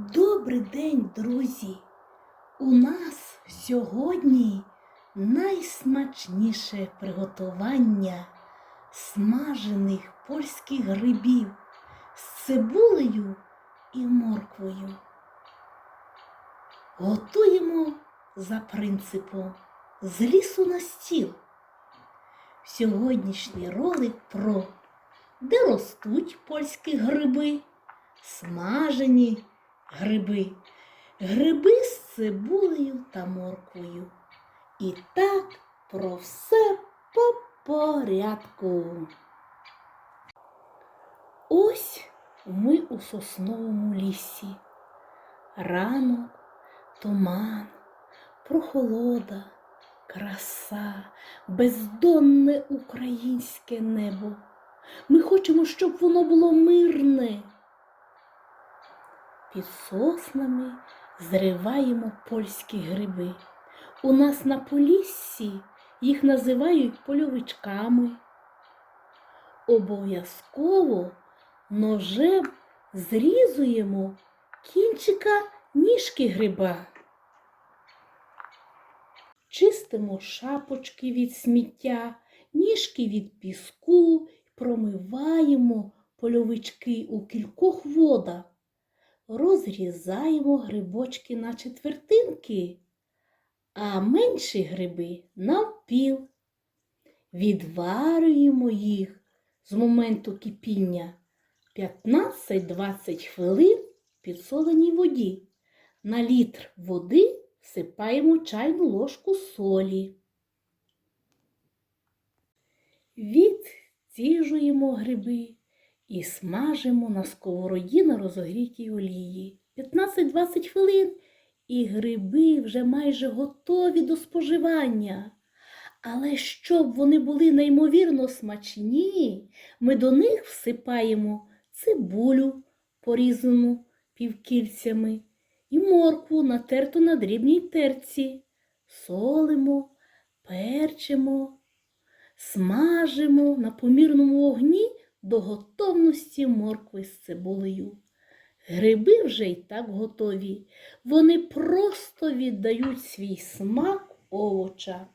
Добрий день, друзі! У нас сьогодні найсмачніше приготування смажених польських грибів з цибулею і морквою. Готуємо за принципом з лісу на стіл. Сьогоднішній ролик про де ростуть польські гриби, смажені гриби, гриби з цибулею та морквою. І так про все по порядку. Ось ми у сосновому лісі. Ранок, туман, прохолода, краса, бездонне українське небо. Ми хочемо, щоб воно було мирне. Під соснами зриваємо польські гриби. У нас на Поліссі їх називають польовичками. Обов'язково ножем зрізуємо кінчика ніжки гриба. Чистимо шапочки від сміття, ніжки від піску, промиваємо польовички у кількох водах розрізаємо грибочки на четвертинки, а менші гриби навпіл. Відварюємо їх з моменту кипіння 15-20 хвилин в підсоленій воді. На літр води всипаємо чайну ложку солі. Відціжуємо гриби і смажимо на сковороді на розогрітій олії. 15-20 хвилин і гриби вже майже готові до споживання. Але щоб вони були неймовірно смачні, ми до них всипаємо цибулю, порізану півкільцями, і моркву натерту на дрібній терці, солимо, перчимо, смажимо на помірному вогні до готовності моркви з цибулею. Гриби вже й так готові. Вони просто віддають свій смак овоча.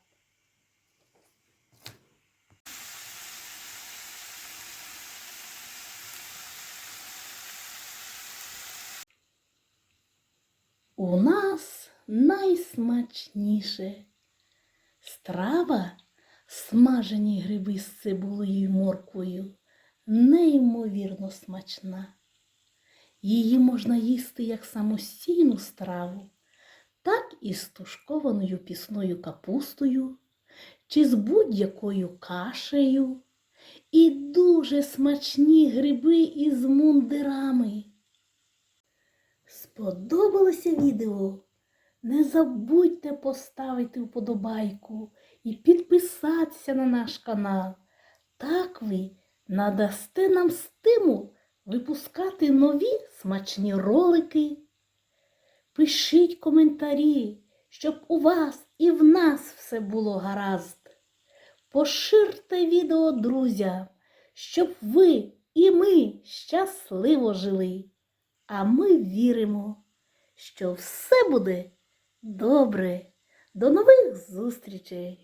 У нас найсмачніше страва смажені гриби з цибулею і морквою неймовірно смачна. Її можна їсти як самостійну страву, так і з тушкованою пісною капустою, чи з будь-якою кашею, і дуже смачні гриби із мундирами. Сподобалося відео? Не забудьте поставити вподобайку і підписатися на наш канал. Так ви надасте нам стимул випускати нові смачні ролики. Пишіть коментарі, щоб у вас і в нас все було гаразд. Поширте відео друзям, щоб ви і ми щасливо жили. А ми віримо, що все буде добре. До нових зустрічей!